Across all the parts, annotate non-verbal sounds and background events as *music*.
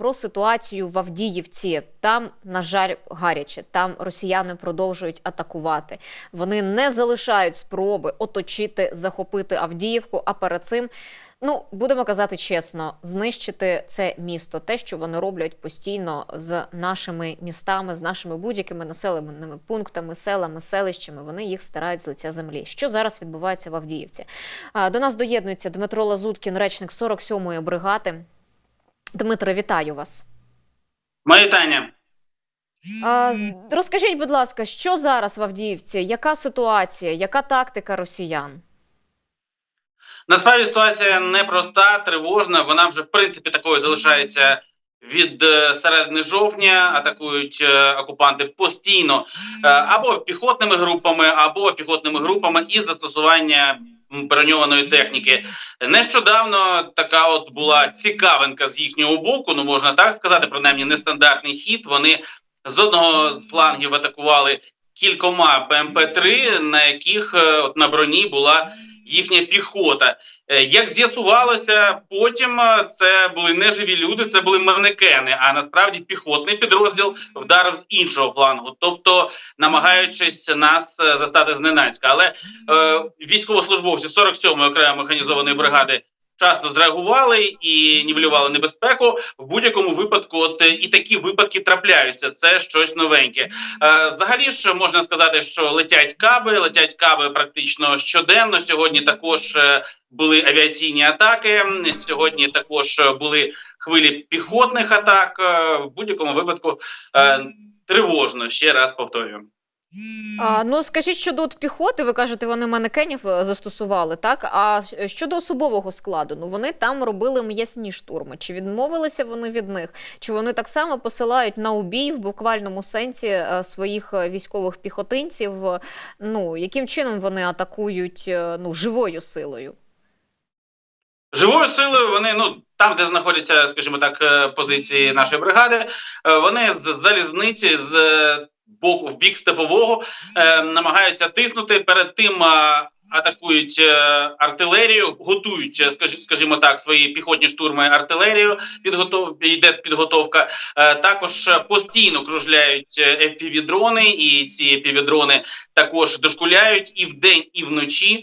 про ситуацію в Авдіївці. Там, на жаль, гаряче. Там росіяни продовжують атакувати. Вони не залишають спроби оточити, захопити Авдіївку. А перед цим, ну будемо казати чесно, знищити це місто, те, що вони роблять постійно з нашими містами, з нашими будь-якими населеними пунктами, селами, селищами. Вони їх стирають з лиця землі. Що зараз відбувається в Авдіївці? До нас доєднується Дмитро Лазуткін, речник 47-ї бригади. Дмитре, вітаю вас. Моє вітання. А, розкажіть, будь ласка, що зараз в Авдіївці? Яка ситуація, яка тактика росіян? Насправді ситуація непроста, тривожна. Вона вже в принципі такою залишається від е, середини жовтня. Атакують е, окупанти постійно е, або піхотними групами, або піхотними групами із застосування броньованої техніки. Нещодавно така от була цікавинка з їхнього боку. Ну можна так сказати, принаймні нестандартний хід. Вони з одного з флангів атакували кількома БМП-3, на яких е, от на броні була їхня піхота. Е, Як з'ясувалося, потім е, це були не живі люди, це були манекени. А насправді піхотний підрозділ вдарив з іншого флангу, тобто намагаючись нас е, застати зненацька. Але е, військовослужбовці 47-ї окремої механізованої бригади вчасно зреагували і нівелювали небезпеку. В будь-якому випадку, от е, і такі випадки трапляються. Це щось новеньке. Е, Взагалі ж можна сказати, що летять каби, летять каби практично щоденно. Сьогодні також е, були авіаційні атаки. Сьогодні також були хвилі піхотних атак. Е, В будь-якому випадку е, тривожно. Ще раз повторюю. А, ну скажіть щодо от піхоти, ви кажете, вони манекенів е, застосували, так? А щодо особового складу, ну вони там робили м'ясні штурми. Чи відмовилися вони від них? Чи вони так само посилають на убій в буквальному сенсі е, своїх е, військових піхотинців? Ну яким чином вони атакують ну живою силою? Живою силою вони ну там, де знаходяться, скажімо так, позиції нашої бригади, вони з залізниці з боку в бік степового е, намагаються тиснути. Перед тим е, атакують е, артилерію, готують, е, скажі- скажімо так, свої піхотні штурми артилерію. Підготов йде підготовка. Е, також постійно кружляють fpv дрони і ці fpv дрони також дошкуляють і вдень, і вночі.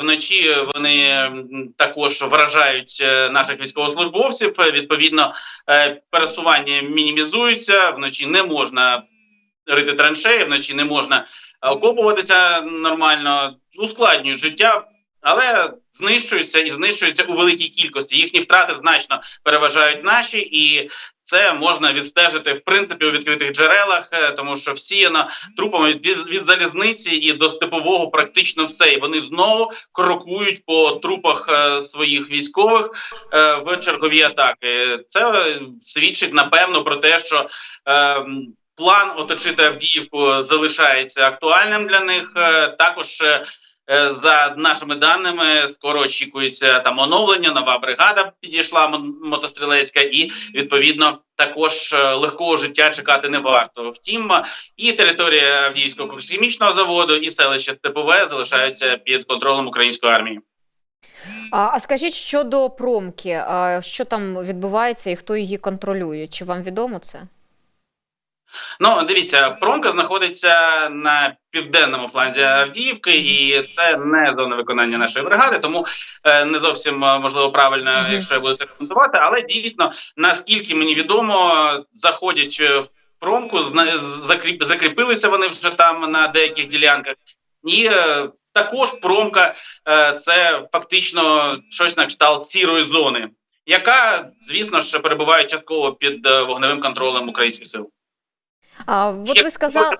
Вночі вони також вражають наших військовослужбовців. Відповідно, пересування мінімізується. Вночі не можна рити траншеї, вночі не можна е, окопуватися нормально, ускладнюють життя, але знищуються і знищуються у великій кількості. Їхні втрати значно переважають наші, і це можна відстежити в принципі у відкритих джерелах, е, тому що всіяно трупами від, від залізниці і до степового практично все. І вони знову крокують по трупах е, своїх військових в чергові атаки. Це свідчить напевно про те, що е, м, план оточити Авдіївку залишається актуальним для них. Е, також е, е, за нашими даними, скоро очікується там оновлення. Нова бригада підійшла мотострілецька, і відповідно також легкого життя чекати не варто. Втім, і територія Авдіївського хімічного заводу, і селище Степове залишаються під контролем української армії. А, а скажіть щодо промки, що там відбувається і хто її контролює? Чи вам відомо це? Ну, дивіться, промка знаходиться на південному фланзі Авдіївки, і це не зона виконання нашої бригади, тому е, не зовсім е, можливо правильно, якщо я буду це коментувати. Але дійсно, наскільки мені відомо, заходять е, в промку, закріп, закріпилися вони вже там на деяких ділянках, і також промка це фактично щось на кшталт сірої зони, яка, звісно ж, перебуває частково під вогневим контролем українських сил. А, от ви сказали.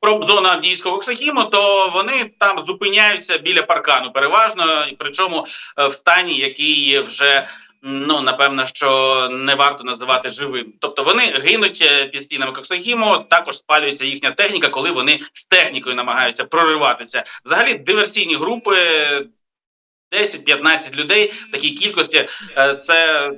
про зону Авдіївського Оксахіму, то вони там зупиняються біля паркану, переважно, і причому е, в стані, який вже ну напевно, що не варто називати живим. Тобто вони гинуть е, під стінами Коксахіму, також спалюється їхня техніка, коли вони з технікою намагаються прориватися. Взагалі диверсійні групи. 10-15 людей в такій кількості е, це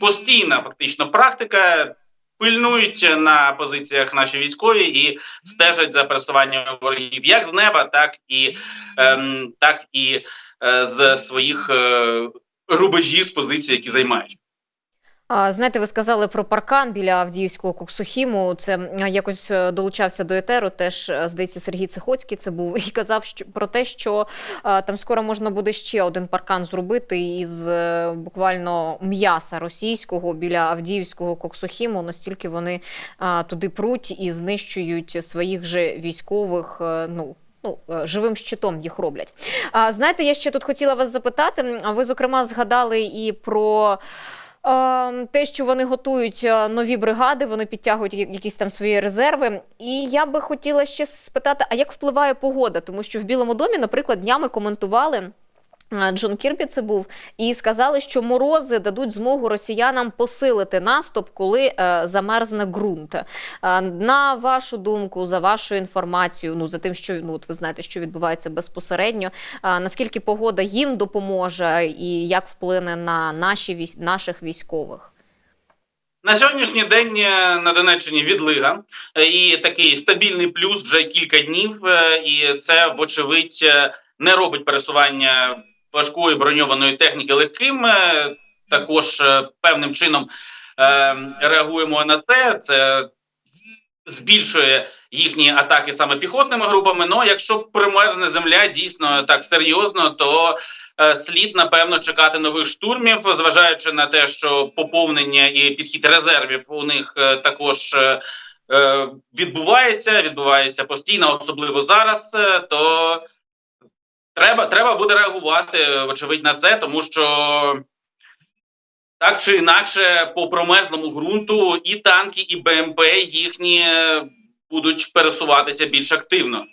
постійна фактично практика. Пильнують на позиціях наші військові і стежать за пересуванням ворогів як з неба, так і ем, так і е, з своїх е, рубежів з позицій, які займають. Знаєте, ви сказали про паркан біля Авдіївського Коксохіму. Це якось е, долучався до етеру. Теж е, здається, Сергій Цихоцький це був *laughs* і казав що, про те, що е, там скоро можна буде ще один паркан зробити із буквально м'яса російського біля Авдіївського Коксохіму. Настільки вони туди пруть і знищують своїх же військових. ну Ну, живим щитом їх роблять. А знаєте, я ще тут хотіла вас запитати. Ви, зокрема, згадали і про. Е, Те, що вони готують е, нові бригади, вони підтягують якісь там свої резерви. І я би хотіла ще спитати, а як впливає погода? Тому що в Білому домі, наприклад, днями коментували. Е, Джон Кірбі це був, і сказали, що морози дадуть змогу росіянам посилити наступ, коли е, замерзне ґрунт. Е, на вашу думку, за вашу інформацію, ну за тим, що ну от ви знаєте, що відбувається безпосередньо. е, наскільки погода їм допоможе, і як вплине на наші наших військових? На сьогоднішній день е, на Донеччині відлига е, і такий стабільний плюс вже кілька днів, і це, вочевидь, не робить пересування важкої броньованої техніки легким. Е, Також е, певним чином е, реагуємо на це. Це збільшує їхні атаки саме піхотними групами. Ну якщо примерзне земля дійсно так серйозно, то е, слід напевно чекати нових штурмів, зважаючи на те, що поповнення і підхід резервів у них е, також. е, е, Відбувається, відбувається постійно, особливо зараз. е, То треба, треба буде реагувати, вочевидь, на це, тому що так чи інакше, по промерзлому ґрунту і танки, і БМП їхні будуть пересуватися більш активно.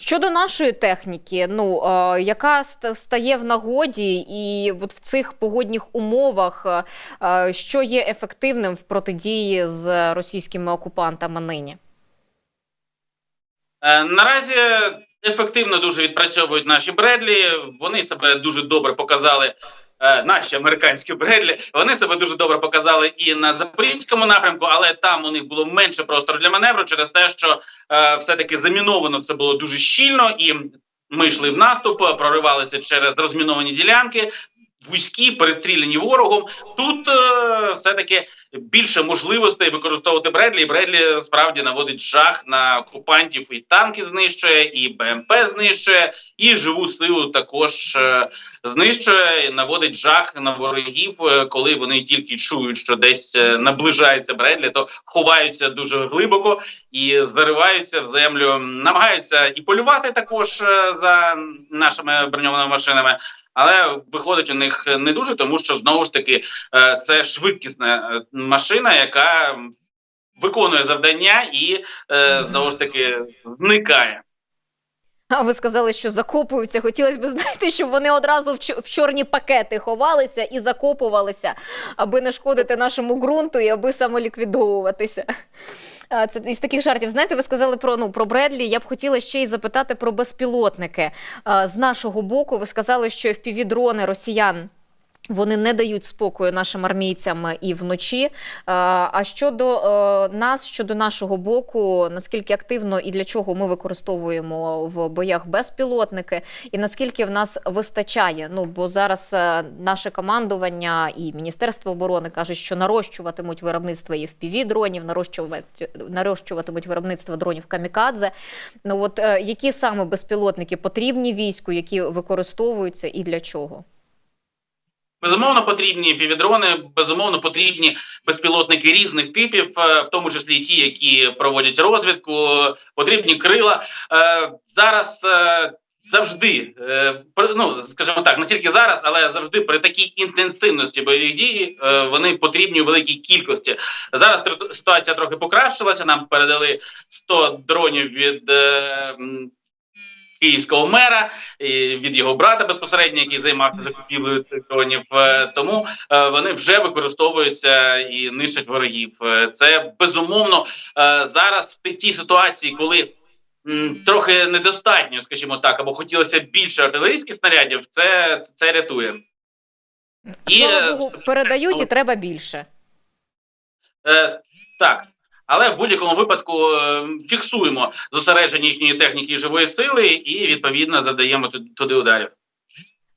Щодо нашої техніки, ну е, яка стає в нагоді, і от в цих погодних умовах, е, що є ефективним в протидії з російськими окупантами нині? Е, Наразі ефективно дуже відпрацьовують наші Бредлі. Вони себе дуже добре показали. е, Наші американські Бредлі вони себе дуже добре показали і на запорізькому напрямку, але там у них було менше простору для маневру через те, що е, все-таки заміновано все було дуже щільно, і ми йшли в наступ, проривалися через розміновані ділянки, вузькі, перестріляні ворогом. Тут е, все-таки більше можливостей використовувати Бредлі. І Бредлі справді наводить жах на окупантів. І танки знищує, і БМП знищує, і живу силу також е, знищує, наводить жах на ворогів, е, коли вони тільки чують, що десь е, наближається Бредлі, то ховаються дуже глибоко і зариваються в землю, намагаються і полювати також е, за нашими броньованими машинами. Але виходить у них не дуже, тому що знову ж таки це швидкісна машина, яка виконує завдання і знову ж таки зникає. А ви сказали, що закопуються. Хотілося б знати, *laughs* щоб вони одразу в, чо- в чорні пакети ховалися і закопувалися, аби не шкодити нашому ґрунту і аби самоліквідовуватися. А, Це із таких жартів. Знаєте, ви сказали про ну про Бредлі. Я б хотіла ще й запитати про безпілотники. З нашого боку, ви сказали, що в дрони росіян. Вони не дають спокою нашим армійцям і вночі. Е, А щодо е, нас, щодо нашого боку, наскільки активно і для чого ми використовуємо в боях безпілотники, і наскільки в нас вистачає? Ну бо зараз е, наше командування і Міністерство оборони кажуть, що нарощуватимуть виробництво і fpv дронів, нарощувати нарощуватимуть виробництво дронів камікадзе. Ну от які саме безпілотники потрібні війську, які використовуються і для чого? Безумовно, потрібні півдрони, безумовно, потрібні безпілотники різних типів, е, в тому числі ті, які проводять розвідку, потрібні крила. Е, Зараз е, завжди, ну скажімо так, не тільки зараз, але завжди при такій інтенсивності бойових дій вони потрібні у великій кількості. Зараз ситуація трохи покращилася. Нам передали 100 дронів від. Київського мера від його брата безпосередньо, який займався закупівлею цих дронів. Е, Тому е, вони вже використовуються і нищать ворогів. Е, Це безумовно зараз в тій ситуації, коли трохи недостатньо, скажімо так, або хотілося більше артилерійських снарядів. Це це, рятує. І, Слава е, Богу, передають і треба більше. Так. Але в будь-якому випадку е, фіксуємо зосередження їхньої техніки живої сили, і відповідно задаємо туди ударів.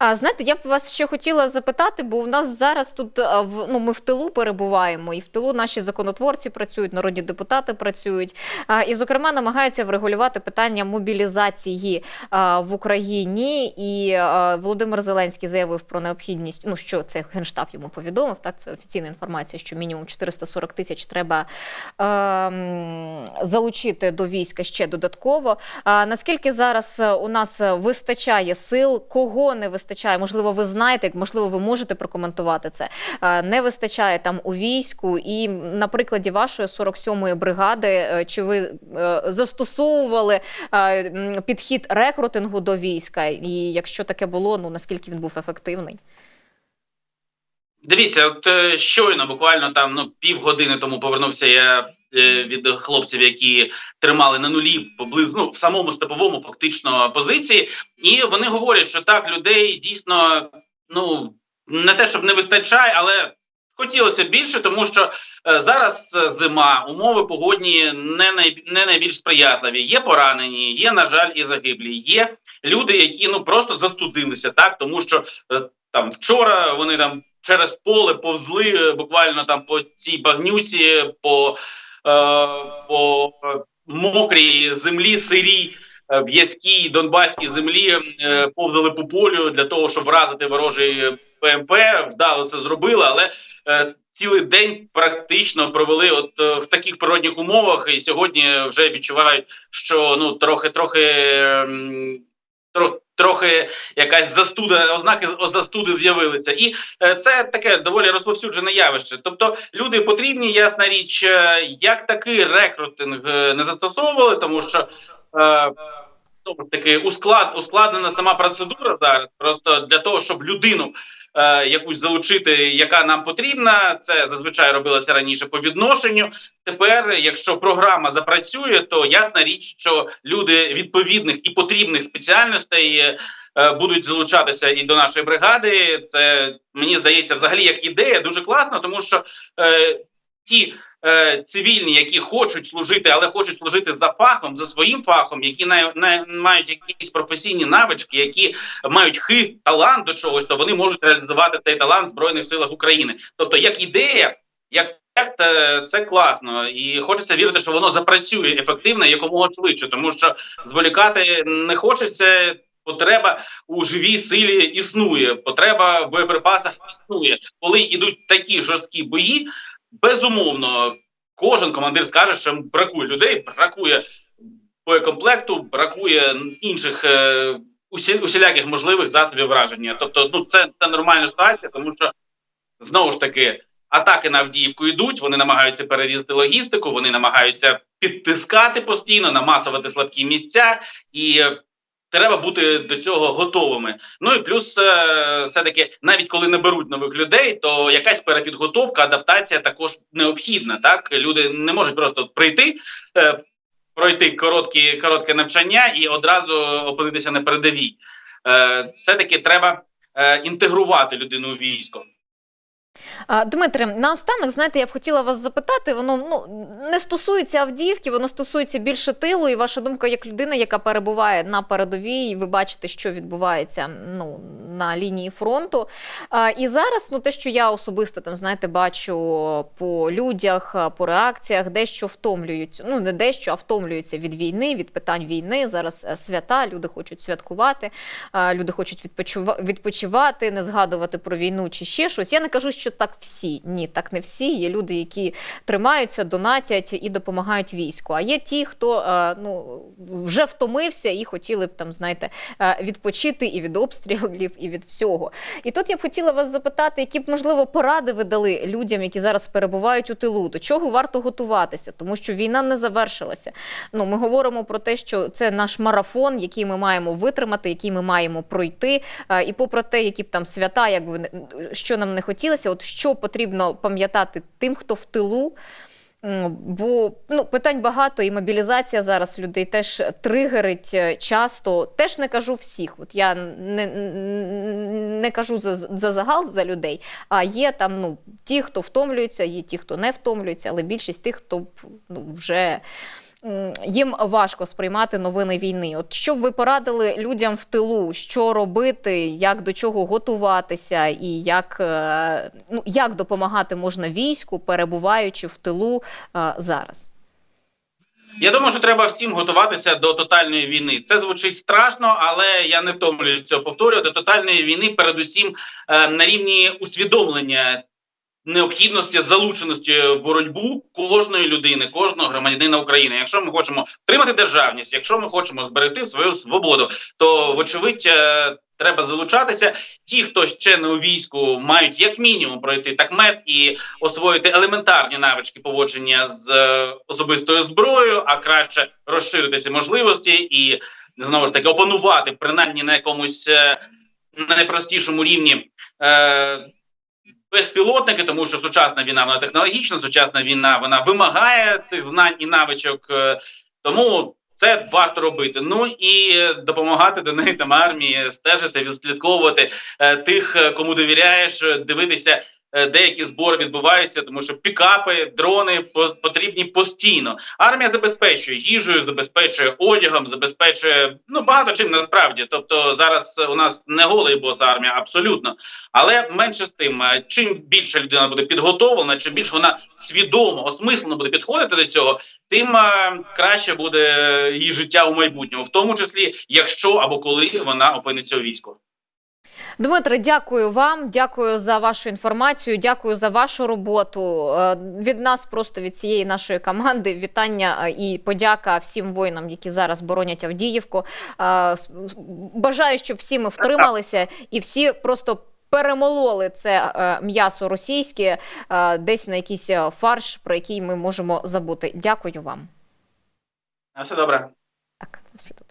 А знаєте, я б вас ще хотіла запитати, бо в нас зараз тут в ну ми в тилу перебуваємо, і в тилу наші законотворці працюють, народні депутати працюють, а, і зокрема намагаються врегулювати питання мобілізації а, в Україні. І а, Володимир Зеленський заявив про необхідність. Ну що це генштаб йому повідомив. Так, це офіційна інформація, що мінімум 440 тисяч треба е, залучити до війська ще додатково. А наскільки зараз е, у нас е, вистачає сил, кого не вистачає? Можливо, ви знаєте, можливо, ви можете прокоментувати це. Е, Не вистачає там у війську, і на прикладі вашої 47-ї бригади, е, чи ви е, застосовували підхід рекрутингу до війська? І якщо таке було, ну наскільки він був ефективний? Дивіться, от щойно, буквально там ну півгодини тому повернувся я від хлопців, які тримали на нулі поблизу ну, в самому степовому фактично позиції, і вони говорять, що так людей дійсно ну не те, щоб не вистачає, але хотілося більше, тому що е, зараз е, зима, умови погодні не най, не найбільш сприятливі. Є поранені, є на жаль, і загиблі. Є люди, які ну просто застудилися, так тому що е, там вчора вони там через поле повзли е, буквально там по цій багнюці, по, е, по мокрій землі, сирій, е, в'язкій донбаській землі е, повзали по полю для того, щоб вразити ворожий ПМП. Вдало це зробили, але е, цілий день практично провели от е, в таких природних умовах, і сьогодні вже відчувають, що ну трохи трохи. ем, тро- Трохи якась застуда, ознаки застуди з'явилися, і е, це таке доволі розповсюджене явище. Тобто люди потрібні, ясна річ, е, як такий рекрутинг е, не застосовували, тому що знову таки усклад, ускладнена сама процедура зараз. Просто для того, щоб людину е, якусь залучити, яка нам потрібна, це зазвичай робилося раніше по відношенню. Тепер, якщо програма запрацює, то ясна річ, що люди відповідних і потрібних спеціальностей е, будуть залучатися і до нашої бригади. Це мені здається, взагалі як ідея дуже класна, тому що е, ті. Е, Цивільні, які хочуть служити, але хочуть служити за фахом, за своїм фахом, які на, на, мають якісь професійні навички, які мають хист, талант до чогось, то вони можуть реалізувати цей талант в збройних силах України. Тобто, як ідея, як проект, е, це класно, і хочеться вірити, що воно запрацює ефективно якомога швидше, тому що зволікати не хочеться. Потреба у живій силі існує, потреба в боєприпасах існує. Коли йдуть такі жорсткі бої, безумовно, кожен командир скаже, що бракує людей, бракує боєкомплекту, бракує інших е, усі, усіляких можливих засобів враження. Тобто, ну це, це нормальна ситуація, тому що знову ж таки атаки на Авдіївку йдуть. Вони намагаються перерізати логістику, вони намагаються підтискати постійно, наматувати слабкі місця і. Треба бути до цього готовими. Ну і плюс, е, все-таки, навіть коли не беруть нових людей, то якась перепідготовка, адаптація також необхідна. Так люди не можуть просто прийти, е, пройти короткі, коротке навчання і одразу опинитися на передовій. Е, все-таки треба е, інтегрувати людину у військо. Дмитре, наостанок, знаєте, я б хотіла вас запитати. Воно ну не стосується Авдіївки, воно стосується більше тилу. І ваша думка як людина, яка перебуває на передовій, і ви бачите, що відбувається ну на лінії фронту. І зараз, ну те, що я особисто там знаєте, бачу по людях, по реакціях, дещо втомлюють. Ну не дещо, а втомлюються від війни, від питань війни. Зараз е, свята, люди хочуть святкувати, люди хочуть відпочива- відпочивати, не згадувати про війну чи ще щось. Я не кажу, що так всі. Ні, так не всі. Є люди, які тримаються, донатять і допомагають війську. А є ті, хто е, ну вже втомився і хотіли б там, знаєте, е, відпочити і від обстрілів, і від всього. І тут я б хотіла вас запитати, які б можливо поради ви дали людям, які зараз перебувають у тилу, до чого варто готуватися, тому що війна не завершилася. Ну, ми говоримо про те, що це наш марафон, який ми маємо витримати, який ми маємо пройти. Е, І попри те, які б там свята, якби що нам не хотілося, от що потрібно пам'ятати тим, хто в тилу. Бо ну, питань багато, і мобілізація зараз людей теж тригерить е, часто. Теж не кажу всіх. От я не, не кажу за, за загал за людей, а є там ну, ті, хто втомлюється, є ті, хто не втомлюється, але більшість тих, хто ну, вже їм важко сприймати новини війни. От що б ви порадили людям в тилу, що робити, як до чого готуватися, і як, е, ну, як допомагати можна війську, перебуваючи в тилу е, зараз? Я думаю, що треба всім готуватися до тотальної війни. Це звучить страшно, але я не втомлююсь цього повторювати. До тотальної війни, передусім е, на рівні усвідомлення необхідності залученості в боротьбу кожної людини, кожного громадянина України. Якщо ми хочемо втримати державність, якщо ми хочемо зберегти свою свободу, то вочевидь. е, Треба залучатися. Ті, хто ще не у війську, мають як мінімум пройти такмет і освоїти елементарні навички поводження з е, особистою зброєю, а краще розширити ці можливості і знову ж таки опанувати принаймні на якомусь е, найпростішому рівні. Безпілотники, тому що сучасна війна вона технологічна, сучасна війна вона вимагає цих знань і навичок, е, тому це варто робити. Ну і допомагати до неї там армії, стежити, відслідковувати е, тих, е, кому довіряєш, дивитися. Е, Деякі збори відбуваються, тому що пікапи, дрони по- потрібні постійно. Армія забезпечує їжею, забезпечує одягом, забезпечує ну багато чим насправді. Тобто зараз у нас не голий бос армія, абсолютно. Але менше з тим, е, чим більше людина буде підготовлена, чим більше вона свідомо, осмислено буде підходити до цього, тим е, краще буде її життя у майбутньому, в тому числі, якщо або коли вона опиниться у війську. Дмитре, дякую вам. Дякую за вашу інформацію. Дякую за вашу роботу. Е, Від нас, просто від цієї нашої команди, вітання е, і подяка всім воїнам, які зараз боронять Авдіївку. Е, Бажаю, щоб всі ми втрималися і всі просто. Перемололи це е, м'ясо російське е, десь на якийсь фарш, про який ми можемо забути. Дякую вам. На все добре. Так, все добре.